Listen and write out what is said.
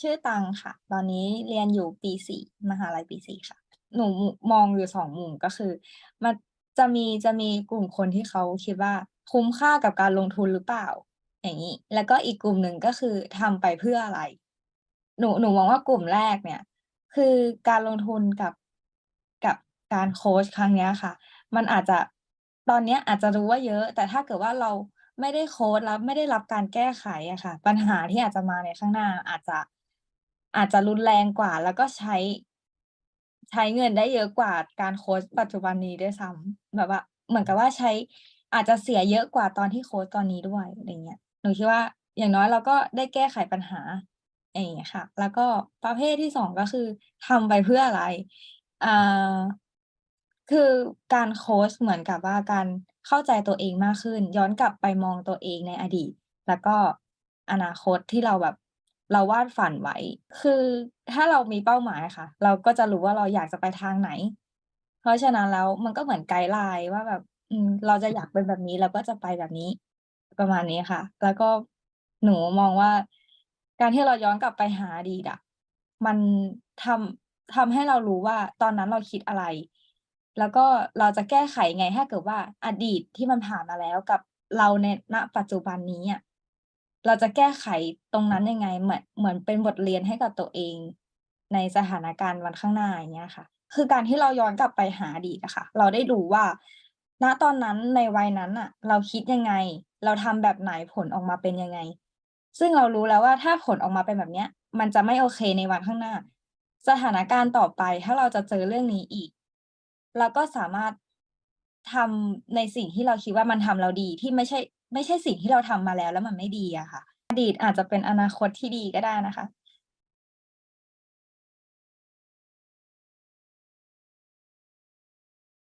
ชื่อตังค่ะ ตอนนี้เรียนอยู่ปีสี่มหาลัยปีสี่ค่ะ หนูมองอยู่สองมุมก็คือ มันจะมีจะมีกลุ่มคนที่เขาคิดว่าคุ้มค่ากับการลงทุนหรือเปล่า อย่างนี้ แล้วก็อีกกลุ่มหนึ่งก็คือทำไปเพื่ออะไร หนูหนูมองว่ากลุ่มแรกเนี่ย คือการลงทุนกับกับการโค้ชครั้งเนี้ยค่ะ มันอาจจะตอนเนี้ยอาจจะรู้ว่าเยอะ แต่ถ้าเกิดว่าเราไม่ได้โค้ชแล้วไม่ได้รับการแก้ไขอะค่ะ ปัญหาที่อาจจะมาในข้างหน้าอาจจะ อาจจะรุนแรงกว่า แล้วก็ใช้ ใช้เงินได้เยอะกว่าการโค้ชปัจจุบันนี้ด้วยซ้ำแบบว่า เหมือนกับว่าใช้อาจจะเสียเยอะกว่าตอนที่โค้ชตอนนี้ด้วยอะไรเงี้ยหนูคิดว่าอย่างน้อยเราก็ได้แก้ไขปัญหาอย่างเงี้ยค่ะ แล้วก็ประเภทที่2ก็คือทำไปเพื่ออะไรอ่าคือการโค้ชเหมือนกับว่าการเข้าใจตัวเองมากขึ้น ย้อนกลับไปมองตัวเองในอดีต แล้วก็อนาคตที่เราแบบ เราวาดฝันไว้ คือถ้าเรามีเป้าหมายค่ะ เราก็จะรู้ว่าเราอยากจะไปทางไหน เพราะฉะนั้นแล้วมันก็เหมือนไกด์ไลน์ว่าแบบอืมเราจะอยากเป็นแบบนี้เราก็จะไปแบบนี้ ประมาณนี้ค่ะ แล้วก็หนูมองว่า การที่เราย้อนกลับไปหาอดีตอะมันทำทำให้เรารู้ว่าตอนนั้นเราคิดอะไร แล้วก็เราจะแก้ไขยังไงถ้าเกิดว่าอดีตที่มันผ่านมาแล้วกับเราในณปัจจุบันนี้อะ เราจะแก้ไขตรงนั้นยังไงเหมือนเหมือนเป็นบทเรียนให้กับตัวเอง ในสถานการณ์วันข้างหน้าอย่างเงี้ยค่ะ คือการที่เราย้อนกลับไปหาอดีตอะคะเราได้รู้ว่า ณตอนนั้นในวัยนั้นน่ะเราคิดยังไง เราทำแบบไหนผลออกมาเป็นยังไง ซึ่งเรารู้แล้วว่าถ้าผลออกมาเป็นแบบเนี้ย มันจะไม่โอเคในวันข้างหน้า สถานการณ์ต่อไปถ้าเราจะเจอเรื่องนี้อีก เราก็สามารถ ทำในสิ่งที่เราคิดว่ามันทำเราดีที่ไม่ใช่ ไม่ใช่สิ่งที่เราทำมาแล้วแล้วมันไม่ดีอะค่ะ อดีตอาจจะเป็นอนาคตที่ดีก็ได้นะคะ